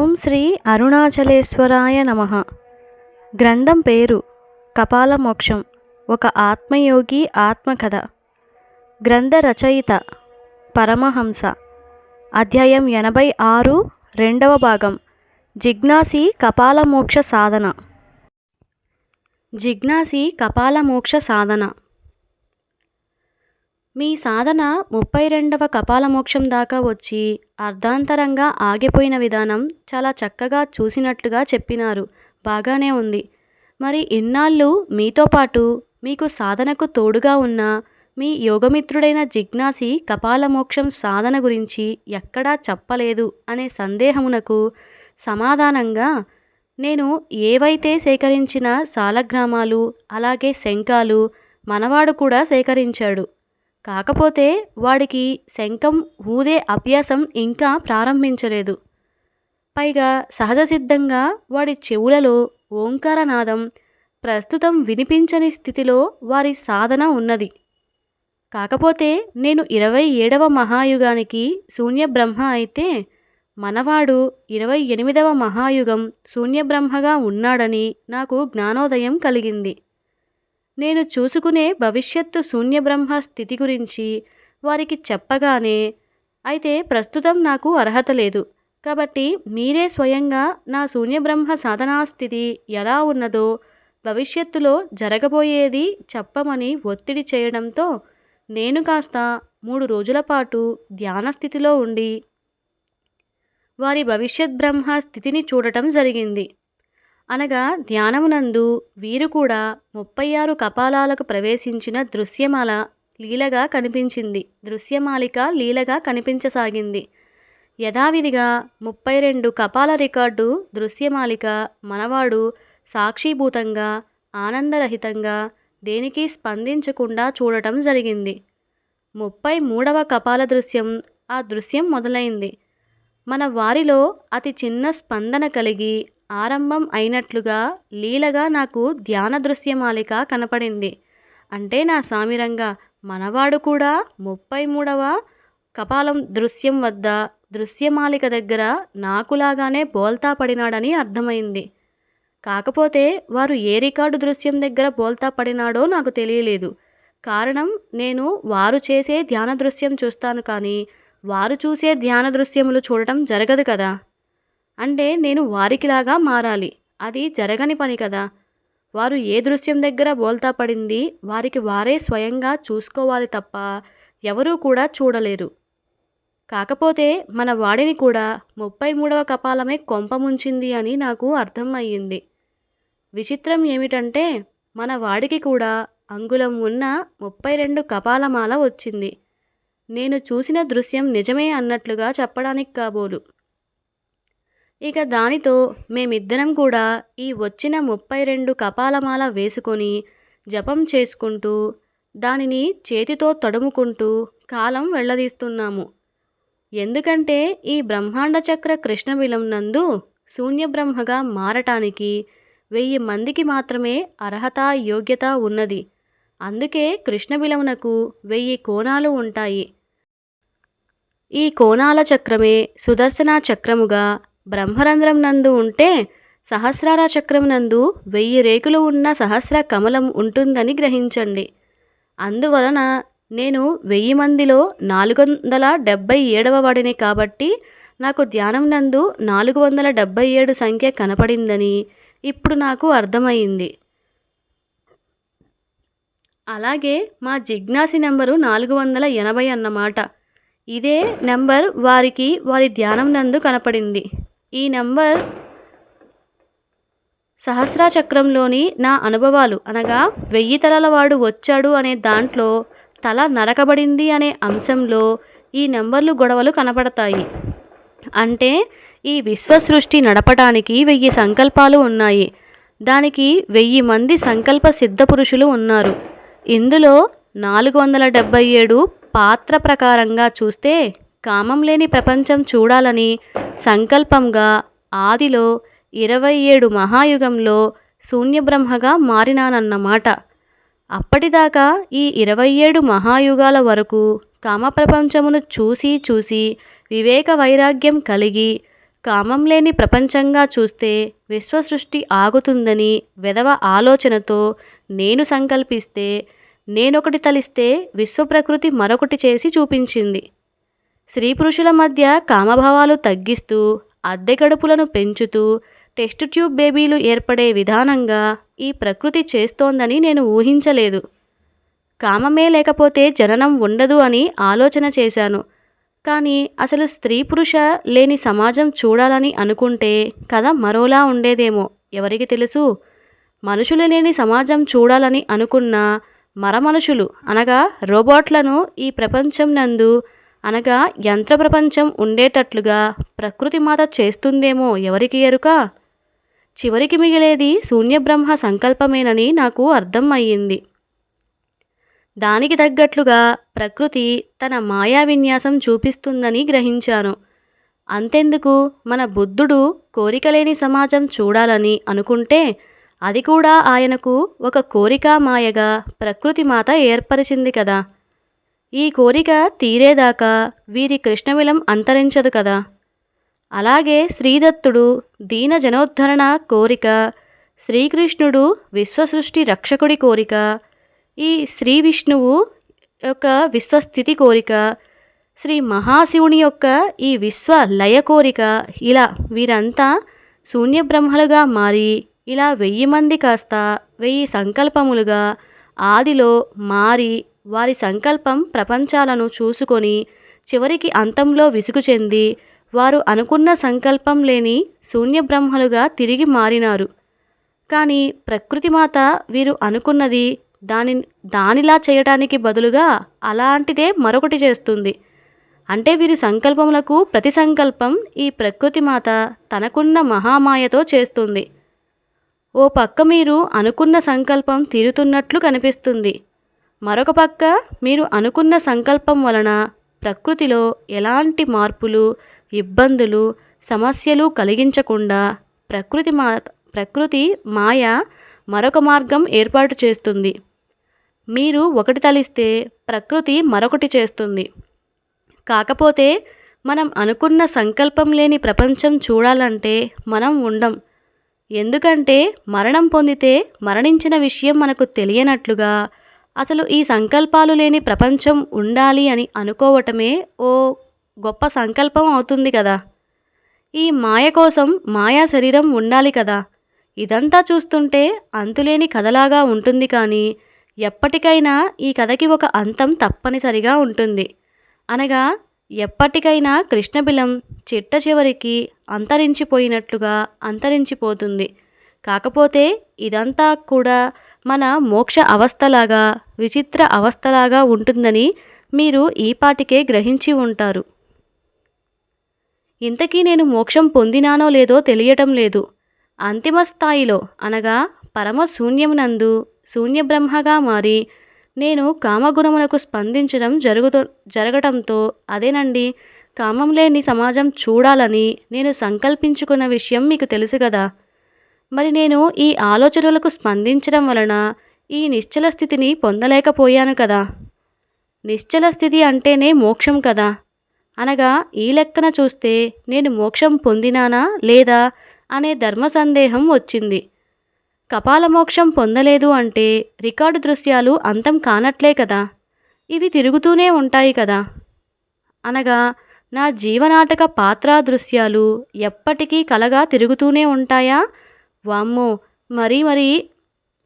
ఓం శ్రీ అరుణాచలేశ్వరాయ నమ. గ్రంథం పేరు కపాల మోక్షం ఒక ఆత్మయోగి ఆత్మకథ. గ్రంథ రచయిత పరమహంస. అధ్యాయం ఎనభై ఆరు రెండవ భాగం. జిజ్ఞాసి కపాల మోక్ష సాధన. జిజ్ఞాసి కపాల మోక్ష సాధన. మీ సాధన ముప్పై రెండవ కపాలమోక్షం దాకా వచ్చి అర్ధాంతరంగా ఆగిపోయిన విధానం చాలా చక్కగా చూసినట్లుగా చెప్పినారు. బాగానే ఉంది. మరి ఇన్నాళ్ళు మీతో పాటు మీకు సాధనకు తోడుగా ఉన్న మీ యోగమిత్రుడైన జిజ్ఞాసి కపాలమోక్షం సాధన గురించి ఎక్కడా చెప్పలేదు అనే సందేహమునకు సమాధానంగా నేను ఏవైతే సేకరించిన సాలగ్రామాలు అలాగే శంఖాలు మనవాడు కూడా సేకరించాడు. కాకపోతే వాడికి శంఖం ఊదే అభ్యాసం ఇంకా ప్రారంభించలేదు. పైగా సహజ సిద్ధంగా వాడి చెవులలో ఓంకారనాదం ప్రస్తుతం వినిపించని స్థితిలో వారి సాధన ఉన్నది. కాకపోతే నేను ఇరవై ఏడవ మహాయుగానికి శూన్యబ్రహ్మ అయితే మనవాడు ఇరవై ఎనిమిదవ మహాయుగం శూన్యబ్రహ్మగా ఉన్నాడని నాకు జ్ఞానోదయం కలిగింది. నేను చూసుకునే భవిష్యత్తు శూన్యబ్రహ్మ స్థితి గురించి వారికి చెప్పగానే అయితే ప్రస్తుతం నాకు అర్హత లేదు. కాబట్టి మీరే స్వయంగా నా శూన్యబ్రహ్మ సాధనా స్థితి ఎలా ఉన్నదో భవిష్యత్తులో జరగబోయేది చెప్పమని ఒత్తిడి చేయడంతో నేను కాస్త మూడు రోజుల పాటు ధ్యాన స్థితిలో ఉండి వారి భవిష్యత్ బ్రహ్మ స్థితిని చూడటం జరిగింది. అనగా ధ్యానమునందు వీరు కూడా ముప్పై ఆరు కపాలాలకు ప్రవేశించిన దృశ్యమాల లీలగా కనిపించింది. దృశ్యమాలిక లీలగా కనిపించసాగింది. యథావిధిగా ముప్పై రెండు కపాల రికార్డు దృశ్యమాలిక మనవాడు సాక్షిభూతంగా ఆనందరహితంగా దేనికి స్పందించకుండా చూడటం జరిగింది. ముప్పై మూడవ కపాల దృశ్యం ఆ దృశ్యం మొదలైంది. మన వారిలో అతి చిన్న స్పందన కలిగి ఆరంభం అయినట్లుగా లీలగా నాకు ధ్యాన దృశ్యమాలిక కనపడింది. అంటే నా సామిరంగా మనవాడు కూడా ముప్పై మూడవ కపాలం దృశ్యం వద్ద దృశ్యమాలిక దగ్గర నాకులాగానే బోల్తా పడినాడని అర్థమైంది. కాకపోతే వారు ఏ రికార్డు దృశ్యం దగ్గర బోల్తా పడినాడో నాకు తెలియలేదు. కారణం నేను వారు చేసే ధ్యాన దృశ్యం చూస్తాను కానీ వారు చూసే ధ్యాన దృశ్యములు చూడటం జరగదు కదా. అంటే నేను వారికిలాగా మారాలి. అది జరగని పని కదా. వారు ఏ దృశ్యం దగ్గర బోల్తా పడింది వారికి వారే స్వయంగా చూసుకోవాలి తప్ప ఎవరూ కూడా చూడలేరు. కాకపోతే మన వాడిని కూడా ముప్పై మూడవ కపాలమే కొంపముంచింది అని నాకు అర్థం అయ్యింది విచిత్రం ఏమిటంటే మన వాడికి కూడా అంగుళం ఉన్న ముప్పై రెండు కపాలమాల వచ్చింది. నేను చూసిన దృశ్యం నిజమే అన్నట్లుగా చెప్పడానికి కాబోలు. ఇక దానితో మేమిద్దరం కూడా ఈ వచ్చిన ముప్పై రెండు కపాలమాల వేసుకొని జపం చేసుకుంటూ దానిని చేతితో తడుముకుంటూ కాలం వెళ్ళదీస్తున్నాము. ఎందుకంటే ఈ బ్రహ్మాండ చక్ర కృష్ణవిలం నందు శూన్యబ్రహ్మగా మారటానికి వెయ్యి మందికి మాత్రమే అర్హత యోగ్యత ఉన్నది. అందుకే కృష్ణ విలమునకు వెయ్యి కోణాలు ఉంటాయి. ఈ కోణాల చక్రమే సుదర్శన చక్రముగా బ్రహ్మరంధ్రం నందు ఉంటే సహస్రార చక్రం నందు వెయ్యి రేకులు ఉన్న సహస్ర కమలం ఉంటుందని గ్రహించండి. అందువలన నేను వెయ్యి మందిలో నాలుగు వందల డెబ్భై ఏడవ వాడిని కాబట్టి నాకు ధ్యానం నందు నాలుగు వందల డెబ్భై ఏడు సంఖ్య కనపడిందని ఇప్పుడు నాకు అర్థమైంది. అలాగే మా జిజ్ఞాసి నెంబరు నాలుగు వందల ఎనభై అన్నమాట. ఇదే నెంబర్ వారికి వారి ధ్యానం నందు కనపడింది. ఈ నెంబర్ సహస్ర చక్రంలోని నా అనుభవాలు. అనగా వెయ్యి తలల వాడు వచ్చాడు అనే దాంట్లో తల నరకబడింది అనే అంశంలో ఈ నెంబర్లు గొడవలు కనపడతాయి. అంటే ఈ విశ్వసృష్టి నడపటానికి నడపడానికి వెయ్యి సంకల్పాలు ఉన్నాయి. దానికి వెయ్యి మంది సంకల్ప సిద్ధ పురుషులు ఉన్నారు. ఇందులో నాలుగు వందల డెబ్భై ఏడు పాత్ర ప్రకారంగా చూస్తే కామం లేని ప్రపంచం చూడాలని సంకల్పంగా ఆదిలో ఇరవై ఏడు మహాయుగంలో శూన్యబ్రహ్మగా మారినానన్నమాట. అప్పటిదాకా ఈ ఇరవై ఏడు మహాయుగాల వరకు కామ ప్రపంచమును చూసి చూసి వివేక వైరాగ్యం కలిగి కామం లేని ప్రపంచంగా చూస్తే విశ్వసృష్టి ఆగుతుందని వెధవ ఆలోచనతో నేను సంకల్పిస్తే నేనొకటి తలిస్తే విశ్వప్రకృతి మరొకటి చేసి చూపించింది. స్త్రీ పురుషుల మధ్య కామభావాలు తగ్గిస్తూ అద్దె గడుపులను పెంచుతూ టెస్ట్ ట్యూబ్ బేబీలు ఏర్పడే విధానంగా ఈ ప్రకృతి చేస్తోందని నేను ఊహించలేదు. కామమే లేకపోతే జననం ఉండదు అని ఆలోచన చేశాను. కానీ అసలు స్త్రీ పురుష లేని సమాజం చూడాలని అనుకుంటే కథ మరోలా ఉండేదేమో. ఎవరికి తెలుసు? మనుషులు లేని సమాజం చూడాలని అనుకున్న మరమనుషులు అనగా రోబోట్లను ఈ ప్రపంచం నందు అనగా యంత్ర ప్రపంచం ఉండేటట్లుగా ప్రకృతి మాత చేస్తుందేమో ఎవరికి ఎరుక? చివరికి మిగిలేది శూన్యబ్రహ్మ సంకల్పమేనని నాకు అర్థం అయ్యింది దానికి తగ్గట్లుగా ప్రకృతి తన మాయా విన్యాసం చూపిస్తుందని గ్రహించాను. అంతెందుకు? మన బుద్ధుడు కోరికలేని సమాజం చూడాలని అనుకుంటే అది కూడా ఆయనకు ఒక కోరిక మాయగా ప్రకృతి మాత ఏర్పరిచింది కదా. ఈ కోరిక తీరేదాకా వీరి కృష్ణవిలం అంతరించదు కదా. అలాగే శ్రీదత్తుడు దీన జనోద్ధరణ కోరిక శ్రీకృష్ణుడు విశ్వసృష్టి రక్షకుడి కోరిక ఈ శ్రీ విష్ణువు యొక్క విశ్వస్థితి కోరిక శ్రీ మహాశివుని యొక్క ఈ విశ్వ లయ కోరిక ఇలా వీరంతా శూన్యబ్రహ్మలుగా మారి ఇలా వెయ్యి మంది కాస్త వెయ్యి సంకల్పములుగా ఆదిలో మారి వారి సంకల్పం ప్రపంచాలను చూసుకొని చివరికి అంతంలో విసుగు చెంది వారు అనుకున్న సంకల్పం లేని శూన్యబ్రహ్మలుగా తిరిగి మారినారు. కానీ ప్రకృతి మాత వీరు అనుకున్నది దాని దానిలా చేయటానికి బదులుగా అలాంటిదే మరొకటి చేస్తుంది. అంటే వీరి సంకల్పములకు ప్రతి సంకల్పం ఈ ప్రకృతి మాత తనకున్న మహామాయతో చేస్తుంది. ఓ పక్క మీరు అనుకున్న సంకల్పం తీరుతున్నట్లు కనిపిస్తుంది. మరొక పక్క మీరు అనుకున్న సంకల్పం వలన ప్రకృతిలో ఎలాంటి మార్పులు ఇబ్బందులు సమస్యలు కలిగించకుండా ప్రకృతి మా ప్రకృతి మాయ మరొక మార్గం ఏర్పాటు చేస్తుంది. మీరు ఒకటి తలిస్తే ప్రకృతి మరొకటి చేస్తుంది. కాకపోతే మనం అనుకున్న సంకల్పం లేని ప్రపంచం చూడాలంటే మనం ఉండం. ఎందుకంటే మరణం పొందితే మరణించిన విషయం మనకు తెలియనట్లుగా అసలు ఈ సంకల్పాలు లేని ప్రపంచం ఉండాలి అని అనుకోవటమే ఓ గొప్ప సంకల్పం అవుతుంది కదా. ఈ మాయ కోసం మాయా శరీరం ఉండాలి కదా. ఇదంతా చూస్తుంటే అంతులేని కథలాగా ఉంటుంది కానీ ఎప్పటికైనా ఈ కథకి ఒక అంతం తప్పనిసరిగా ఉంటుంది. అనగా ఎప్పటికైనా కృష్ణబిలం చిట్ట చివరికి అంతరించిపోయినట్లుగా అంతరించిపోతుంది. కాకపోతే ఇదంతా కూడా మన మోక్ష అవస్థలాగా విచిత్ర అవస్థలాగా ఉంటుందని మీరు ఈపాటికే గ్రహించి ఉంటారు. ఇంతకీ నేను మోక్షం పొందినానో లేదో తెలియటం లేదు. అంతిమ స్థాయిలో అనగా పరమ శూన్యమునందు శూన్యబ్రహ్మగా మారి నేను కామగుణములకు స్పందించడం జరుగుతూ జరగటంతో అదేనండి కామం లేని సమాజం చూడాలని నేను సంకల్పించుకున్న విషయం మీకు తెలుసు కదా. మరి నేను ఈ ఆలోచనలకు స్పందించడం వలన ఈ నిశ్చల స్థితిని పొందలేకపోయాను కదా. నిశ్చల స్థితి అంటేనే మోక్షం కదా. అనగా ఈ లెక్కన చూస్తే నేను మోక్షం పొందినానా లేదా అనే ధర్మ సందేహం వచ్చింది. కపాల మోక్షం పొందలేదు అంటే రికార్డు దృశ్యాలు అంతం కానట్లే కదా. ఇవి తిరుగుతూనే ఉంటాయి కదా. అనగా నా జీవనాటక పాత్రా దృశ్యాలు ఎప్పటికీ కలగా తిరుగుతూనే ఉంటాయా? వామ్మో మరీ మరి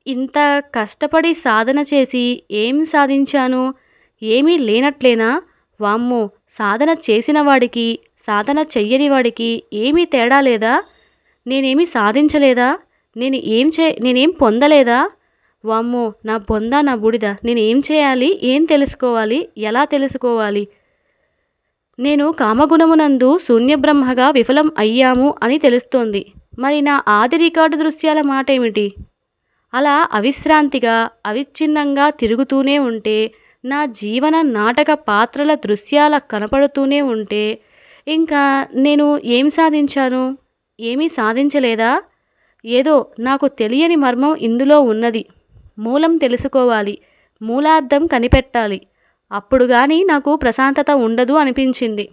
ఇంత కష్టపడి సాధన చేసి ఏం సాధించాను? ఏమీ లేనట్లేనా? వామ్మో సాధన చేసిన వాడికి సాధన చెయ్యని వాడికి ఏమీ తేడా లేదా? నేనేమి సాధించలేదా? నేను ఏం చే నేనేం పొందలేదా? వామ్మో నా పొందా నా బూడిద. నేను ఏం చేయాలి? ఏం తెలుసుకోవాలి? ఎలా తెలుసుకోవాలి? నేను కామగుణమునందు శూన్యబ్రహ్మగా విఫలం అయ్యాము అని తెలుస్తోంది. మరి నా ఆది రికార్డు దృశ్యాల మాట ఏమిటి అలా అవిశ్రాంతిగా అవిచ్ఛిన్నంగా తిరుగుతూనే ఉంటే నా జీవన నాటక పాత్రల దృశ్యాల కనపడుతూనే ఉంటే ఇంకా నేను ఏం సాధించాను? ఏమీ సాధించలేదా? ఏదో నాకు తెలియని మర్మం ఇందులో ఉన్నది. మూలం తెలుసుకోవాలి. మూలార్థం కనిపెట్టాలి. అప్పుడు కానీ నాకు ప్రశాంతత ఉండదు అనిపించింది.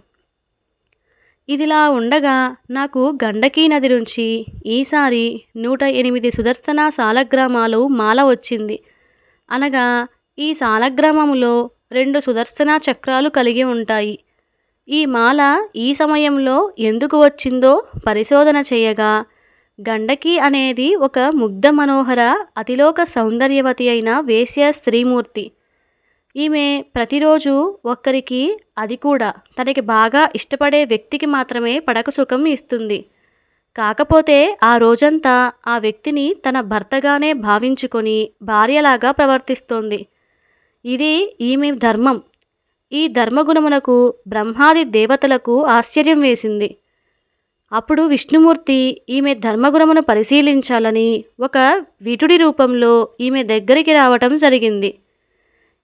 ఇదిలా ఉండగా నాకు గండకీ నది నుంచి ఈసారి నూట ఎనిమిది సుదర్శన సాలగ్రామాలు మాల వచ్చింది. అనగా ఈ సాలగ్రామములో రెండు సుదర్శన చక్రాలు కలిగి ఉంటాయి. ఈ మాల ఈ సమయంలో ఎందుకు వచ్చిందో పరిశోధన చేయగా గండకి అనేది ఒక ముగ్ధ మనోహర అతిలోక సౌందర్యవతి అయిన వేశ్య స్త్రీమూర్తి. ఈమె ప్రతిరోజు ఒక్కరికి అది కూడా తనకి బాగా ఇష్టపడే వ్యక్తికి మాత్రమే పడక సుఖం ఇస్తుంది. కాకపోతే ఆ రోజంతా ఆ వ్యక్తిని తన భర్తగానే భావించుకొని భార్యలాగా ప్రవర్తిస్తోంది. ఇది ఈమె ధర్మం. ఈ ధర్మగుణమునకు బ్రహ్మాది దేవతలకు ఆశ్చర్యం వేసింది. అప్పుడు విష్ణుమూర్తి ఈమె ధర్మగుణమును పరిశీలించాలని ఒక విటుడి రూపంలో ఈమె దగ్గరికి రావటం జరిగింది.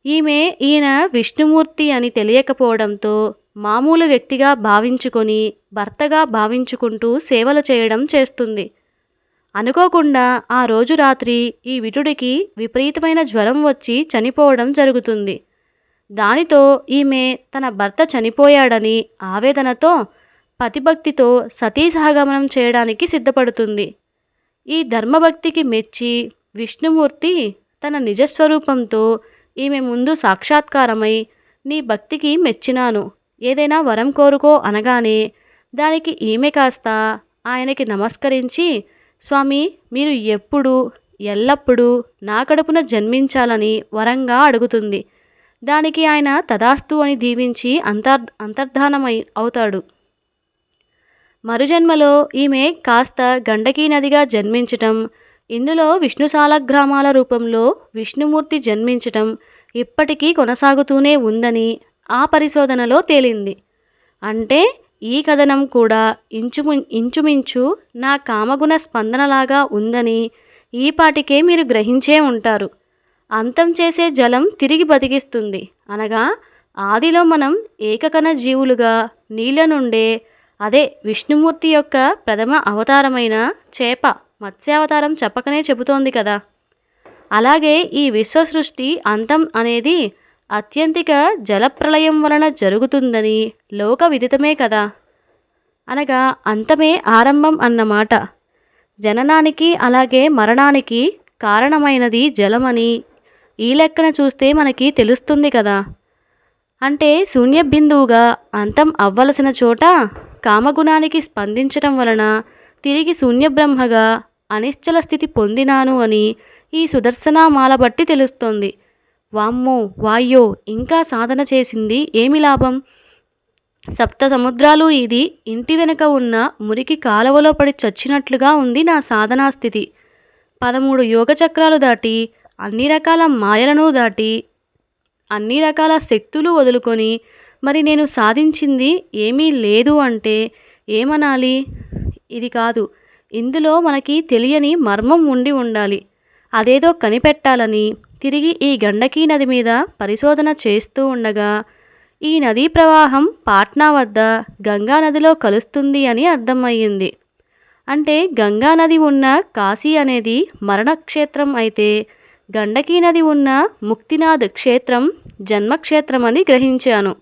ఈమె ఈయన విష్ణుమూర్తి అని తెలియకపోవడంతో మామూలు వ్యక్తిగా భావించుకొని భర్తగా భావించుకుంటూ సేవలు చేయడం చేస్తుంది. అనుకోకుండా ఆ రోజు రాత్రి ఈ విటుడికి విపరీతమైన జ్వరం వచ్చి చనిపోవడం జరుగుతుంది. దానితో ఈమె తన భర్త చనిపోయాడని ఆవేదనతో పతిభక్తితో సతీ సహగమనం చేయడానికి సిద్ధపడుతుంది. ఈ ధర్మభక్తికి మెచ్చి విష్ణుమూర్తి తన నిజస్వరూపంతో ఈమె ముందు సాక్షాత్కారమై నీ భక్తికి మెచ్చినాను. ఏదైనా వరం కోరుకో అనగానే దానికి ఈమె కాస్త ఆయనకి నమస్కరించి స్వామి మీరు ఎప్పుడు ఎల్లప్పుడూ నా కడుపున జన్మించాలని వరంగా అడుగుతుంది. దానికి ఆయన తదాస్తు అని దీవించి అంతర్ అంతర్ధానమై అవుతాడు. మరుజన్మలో ఈమె కాస్త గండకీ నదిగా జన్మించటం ఇందులో విష్ణుశాల గ్రామాల రూపంలో విష్ణుమూర్తి జన్మించటం ఇప్పటికీ కొనసాగుతూనే ఉందని ఆ పరిశోధనలో తేలింది. అంటే ఈ కథనం కూడా ఇంచుము ఇంచుమించు నా కామగుణ స్పందనలాగా ఉందని ఈపాటికే మీరు గ్రహించే ఉంటారు. అంతం చేసే జలం తిరిగి బతికిస్తుంది. అనగా ఆదిలో మనం ఏకకణ జీవులుగా నీళ్ళ నుండే అదే విష్ణుమూర్తి యొక్క ప్రథమ అవతారమైన చేప మత్స్యావతారం చెప్పకనే చెబుతోంది కదా. అలాగే ఈ విశ్వ సృష్టి అంతం అనేది అత్యంతిక జలప్రళయం వలన జరుగుతుందని లోక విదితమే కదా. అనగా అంతమే ఆరంభం అన్నమాట జననానికి అలాగే మరణానికి కారణమైనది జలమని ఈ లెక్కన చూస్తే మనకి తెలుస్తుంది కదా. అంటే శూన్య బిందువుగా అంతం అవ్వలసిన చోట కామగుణానికి స్పందించటం వలన తిరిగి శూన్యబ్రహ్మగా అనిశ్చల స్థితి పొందినాను అని ఈ సుదర్శనామాల బట్టి తెలుస్తోంది. వామ్మో వాయ్యో ఇంకా సాధన చేసింది ఏమి లాభం? సప్త సముద్రాలు ఇది. ఇంటి వెనుక ఉన్న మురికి కాలువలో పడి చచ్చినట్లుగా ఉంది నా సాధనా స్థితి పదమూడు యోగ చక్రాలు దాటి అన్ని రకాల మాయలను దాటి అన్ని రకాల శక్తులు వదులుకొని మరి నేను సాధించింది ఏమీ లేదు అంటే ఏమనాలి? ఇది కాదు. ఇందులో మనకి తెలియని మర్మం ఉండి ఉండాలి. అదేదో కనిపెట్టాలని తిరిగి ఈ గండకీ నది మీద పరిశోధన చేస్తూ ఉండగా ఈ నదీ ప్రవాహం పాట్నా వద్ద గంగా నదిలో కలుస్తుంది అని అర్థమయ్యింది. అంటే గంగా నది ఉన్న కాశీ అనేది మరణక్షేత్రం అయితే గండకీ నది ఉన్న ముక్తినాథ్ క్షేత్రం జన్మక్షేత్రం అని గ్రహించాను.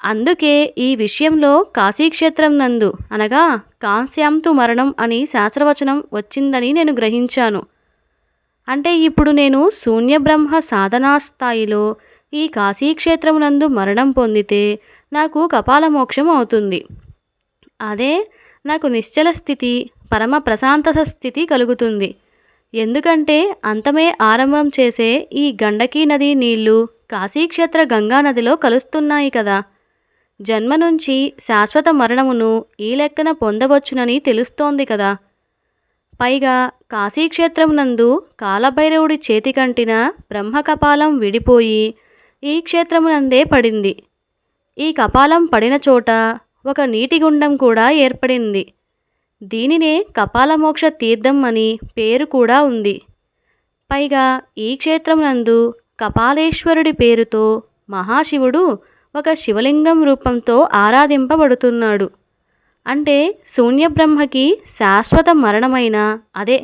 అందుకే ఈ విషయంలో కాశీక్షేత్రం నందు అనగా కాంస్యాంతు మరణం అని శాస్త్రవచనం వచ్చిందని నేను గ్రహించాను. అంటే ఇప్పుడు నేను శూన్యబ్రహ్మ సాధనా స్థాయిలో ఈ కాశీక్షేత్రమునందు మరణం పొందితే నాకు కపాల మోక్షం అవుతుంది. అదే నాకు నిశ్చల స్థితి పరమ ప్రశాంతత స్థితి కలుగుతుంది. ఎందుకంటే అంతమే ఆరంభం చేసే ఈ గండకీ నది నీళ్ళు కాశీక్షేత్ర గంగా నదిలో కలుస్తున్నాయి కదా. జన్మ నుంచి శాశ్వత మరణమును ఈ లెక్కన పొందవచ్చునని తెలుస్తోంది కదా. పైగా కాశీక్షేత్రం నందు కాలభైరవుడి చేతికంటిన బ్రహ్మకపాలం విడిపోయి ఈ క్షేత్రమునందే పడింది. ఈ కపాలం పడిన చోట ఒక నీటి గుండం కూడా ఏర్పడింది. దీనినే కపాలమోక్ష తీర్థం అని పేరు కూడా ఉంది. పైగా ఈ క్షేత్రం నందు కపాలేశ్వరుడి పేరుతో మహాశివుడు ఒక శివలింగం రూపంతో ఆరాధింపబడుతున్నాడు. అంటే శూన్యబ్రహ్మకి శాశ్వత మరణమైన అదే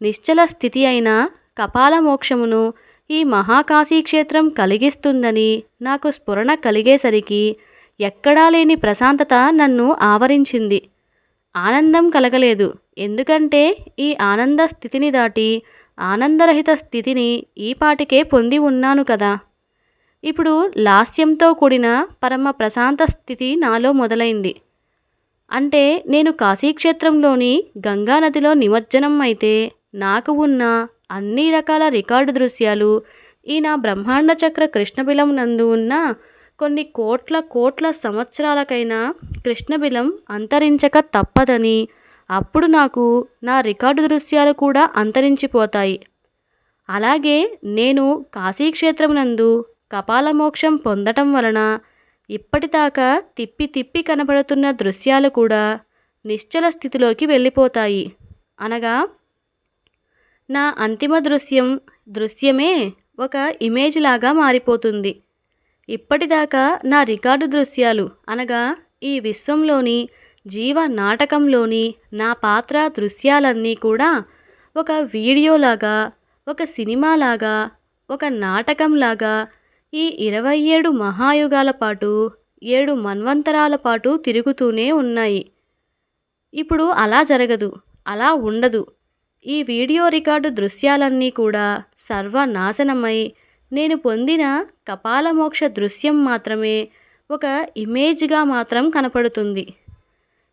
నిశ్చల స్థితి అయిన కపాల మోక్షమును ఈ మహాకాశీ క్షేత్రం కలిగిస్తుందని నాకు స్ఫురణ కలిగేసరికి ఎక్కడా లేని ప్రశాంతత నన్ను ఆవరించింది. ఆనందం కలగలేదు. ఎందుకంటే ఈ ఆనంద స్థితిని దాటి ఆనందరహిత స్థితిని ఈపాటికే పొంది ఉన్నాను కదా. ఇప్పుడు లాస్యంతో కూడిన పరమ ప్రశాంత స్థితి నాలో మొదలైంది. అంటే నేను కాశీక్షేత్రంలోని గంగానదిలో నిమజ్జనం అయితే నాకు ఉన్న అన్ని రకాల రికార్డు దృశ్యాలు ఈ నా బ్రహ్మాండ చక్ర కృష్ణబిలం నందు ఉన్న కొన్ని కోట్ల కోట్ల సంవత్సరాలకైనా కృష్ణబిలం అంతరించక తప్పదని అప్పుడు నాకు నా రికార్డు దృశ్యాలు కూడా అంతరించిపోతాయి. అలాగే నేను కాశీక్షేత్రం నందు కపాలమోక్షం పొందటం వలన ఇప్పటిదాకా తిప్పి తిప్పి కనబడుతున్న దృశ్యాలు కూడా నిశ్చల స్థితిలోకి వెళ్ళిపోతాయి. అనగా నా అంతిమ దృశ్యం దృశ్యమే ఒక ఇమేజ్ లాగా మారిపోతుంది. ఇప్పటిదాకా నా రికార్డు దృశ్యాలు అనగా ఈ విశ్వంలోని జీవ నాటకంలోని నా పాత్ర దృశ్యాలన్నీ కూడా ఒక వీడియోలాగా ఒక సినిమాలాగా ఒక నాటకంలాగా ఈ ఇరవై ఏడు మహాయుగాల పాటు ఏడు మన్వంతరాల పాటు తిరుగుతూనే ఉన్నాయి. ఇప్పుడు అలా జరగదు అలా ఉండదు. ఈ వీడియో రికార్డు దృశ్యాలన్నీ కూడా సర్వనాశనమై నేను పొందిన కపాలమోక్ష దృశ్యం మాత్రమే ఒక ఇమేజ్గా మాత్రం కనపడుతుంది.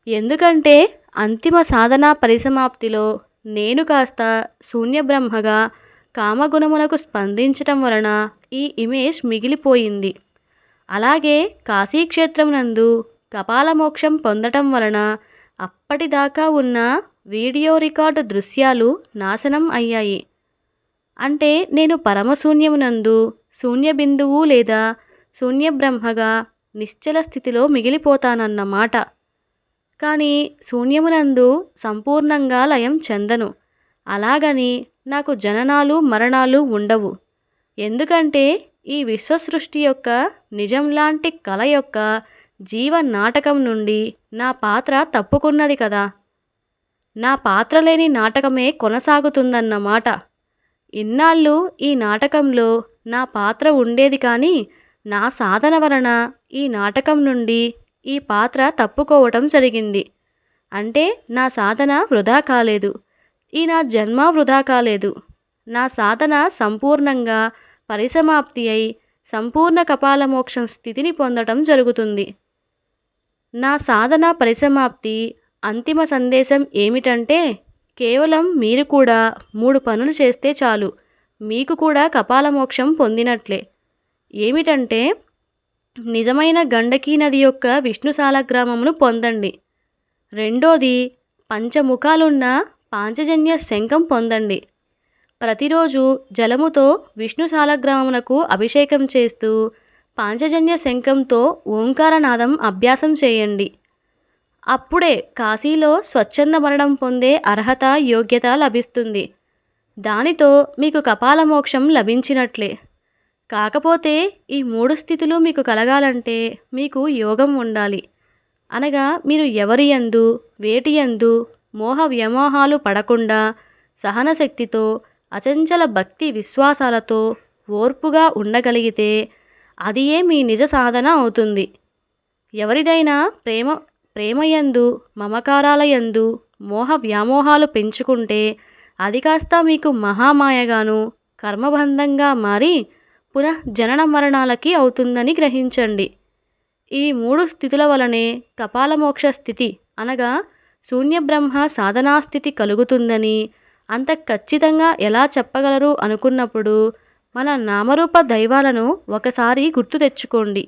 ఎందుకంటే అంతిమ సాధన పరిసమాప్తిలో నేను కాస్త శూన్యబ్రహ్మగా కామగుణమునకు స్పందించటం వలన ఈ ఇమేజ్ మిగిలిపోయింది. అలాగే కాశీక్షేత్రం నందు కపాలమోక్షం పొందటం వలన అప్పటిదాకా ఉన్న వీడియో రికార్డు దృశ్యాలు నాశనం అయ్యాయి. అంటే నేను పరమశూన్యమునందు శూన్య బిందువు లేదా శూన్యబ్రహ్మగా నిశ్చల స్థితిలో మిగిలిపోతానన్నమాట కానీ శూన్యమునందు సంపూర్ణంగా లయం చెందను. అలాగని నాకు జననాలు మరణాలు ఉండవు. ఎందుకంటే ఈ విశ్వసృష్టి యొక్క నిజం లాంటి కళ యొక్క జీవ నాటకం నుండి నా పాత్ర తప్పుకున్నది కదా. నా పాత్ర లేని నాటకమే కొనసాగుతుందన్నమాట. ఇన్నాళ్ళు ఈ నాటకంలో నా పాత్ర ఉండేది కానీ నా సాధన వలన ఈ నాటకం నుండి ఈ పాత్ర తప్పుకోవటం జరిగింది. అంటే నా సాధన వృధా కాలేదు. ఈ నా జన్మ వృధా కాలేదు. నా సాధన సంపూర్ణంగా పరిసమాప్తి అయి సంపూర్ణ కపాలమోక్షం స్థితిని పొందటం జరుగుతుంది. నా సాధన పరిసమాప్తి అంతిమ సందేశం ఏమిటంటే కేవలం మీరు కూడా మూడు పనులు చేస్తే చాలు. మీకు కూడా కపాలమోక్షం పొందినట్లే. ఏమిటంటే నిజమైన గండకీ నది యొక్క విష్ణుశాల గ్రామమును పొందండి. రెండోది పంచముఖాలున్న పాంచజన్య శంఖం పొందండి. ప్రతిరోజు జలముతో విష్ణు గ్రామమునకు అభిషేకం చేస్తూ పాంచజన్య శంఖంతో ఓంకారనాదం అభ్యాసం చేయండి. అప్పుడే కాశీలో స్వచ్ఛంద మరణం పొందే అర్హత యోగ్యత లభిస్తుంది. దానితో మీకు కపాలమోక్షం లభించినట్లే. కాకపోతే ఈ మూడు స్థితులు మీకు కలగాలంటే మీకు యోగం ఉండాలి. అనగా మీరు ఎవరి యందు వేటి యందు మోహ వ్యామోహాలు పడకుండా సహనశక్తితో అచంచల భక్తి విశ్వాసాలతో ఓర్పుగా ఉండగలిగితే అదియే మీ నిజ సాధన అవుతుంది. ఎవరిదైనా ప్రేమ ప్రేమయందు మమకారాలయందు మోహ వ్యామోహాలు పెంచుకుంటే అది కాస్త మీకు మహామాయగాను కర్మబంధంగా మారి పునః జనన మరణాలకి అవుతుందని గ్రహించండి. ఈ మూడు స్థితుల వలనే కపాలమోక్ష స్థితి అనగా శూన్యబ్రహ్మ సాధనాస్థితి కలుగుతుందని అంత ఖచ్చితంగా ఎలా చెప్పగలరు అనుకున్నప్పుడు మన నామరూప దైవాలను ఒకసారి గుర్తు తెచ్చుకోండి.